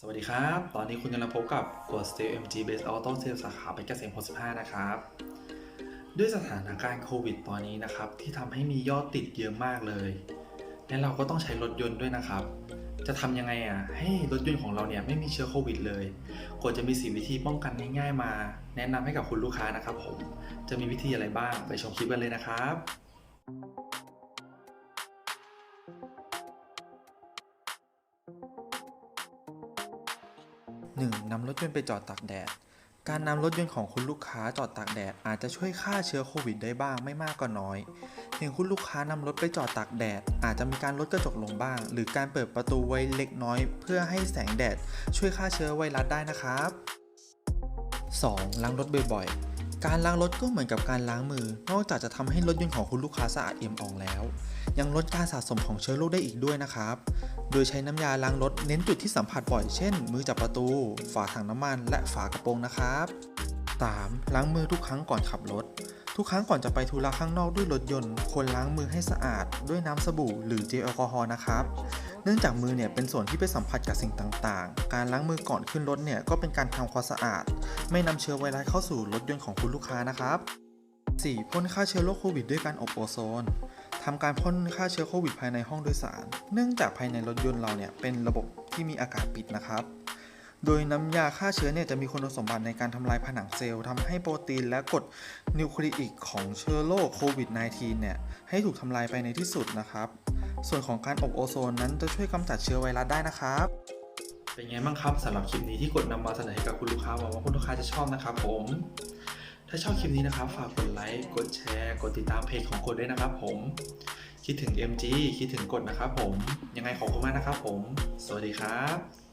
สวัสดีครับ ตอนนี้คุณกำลังพบกับกด Steel MG Base Auto Sales สาขาเพชรเกษม65 นะครับ ด้วยสถานการณ์โควิดตอนนี้นะครับ ที่ทำให้มียอดติดเยอะมากเลย และเราก็ต้องใช้รถยนต์ด้วยนะครับ จะทำยังไงอะ ให้รถยนต์ของเราเนี่ยไม่มีเชื้อโควิดเลยกดจะมีสีวิธีป้องกันง่ายๆมา แนะนำให้กับคุณลูกค้านะครับผม จะมีวิธีอะไรบ้างไปชมคลิปกันเลยนะครับ 1. นำรถยนต์ไปจอดตากแดด การนำรถยนต์ของคุณลูกค้าจอดตากแดด อาจจะช่วยฆ่าเชื้อโควิดได้บ้างไม่มากก็น้อยเพียงคุณลูกค้านำรถไปจอดตากแดด อาจจะมีการลดกระจกลงบ้าง หรือการเปิดประตูไว้เล็กน้อย เพื่อให้แสงแดด ช่วยฆ่าเชื้อไวรัสได้นะครับ 2. ล้างรถบ่อยๆ การล้างรถก็เหมือนกับการล้างมือ นอกจากจะทำให้รถยนต์ของคุณลูกค้าสะอาดเอี่ยมอ่องแล้ว ยังลดการสะสมของเชื้อโรคได้อีกด้วยนะครับ โดยใช้น้ำยาล้างรถเน้นจุดที่สัมผัสบ่อยเช่น มือจับประตู ฝาถังน้ำมัน และฝากระโปรงนะครับ 3. ล้างมือทุกครั้งก่อนขับรถ ทุกครั้งก่อนจะไปธุระข้างนอกด้วยรถยนต์ควรล้างมือให้สะอาด ด้วยน้ำสบู่หรือเจลแอลกอฮอล์นะครับ เนื่องจากมือเนี่ยเป็นส่วนที่ไปสัมผัสกับสิ่งต่างๆ การล้างมือก่อนขึ้นรถเนี่ยก็เป็นการทำความสะอาด ไม่นำเชื้อไวรัสเข้าสู่รถยนต์ของคุณลูกค้านะครับ 4. พ่นฆ่าเชื้อโรคโควิดด้วยการอบโอโซน ทำการพ่นฆ่าเชื้อโควิดภายในห้องโดยสาร เนื่องจากภายในรถยนต์เราเนี่ยเป็นระบบที่มีอากาศปิดนะครับ โดยน้ำยาฆ่าเชื้อเนี่ยจะมีคุณสมบัติในการทำลายผนังเซลล์ทำให้โปรตีนและกรดนิวคลีอิกของเชื้อโรคโควิด -19 เนี่ยให้ถูกทำลายไปในที่สุดนะครับ ส่วนของการอบโอโซนนั้นจะช่วยกำจัดเชื้อไวรัสได้นะครับเป็นไงบ้างครับสำหรับคลิปนี้ที่กดนำมาเสนอให้กับคุณลูกค้าหวังว่าคุณลูกค้าจะชอบนะครับผม ถ้าชอบคลิปนี้นะครับ ฝากกดไลค์ กดแชร์ กดติดตามเพจของกดด้วยนะครับผม คิดถึง MG คิดถึงกดนะครับผม ยังไงขอบคุณมากนะครับผม สวัสดีครับ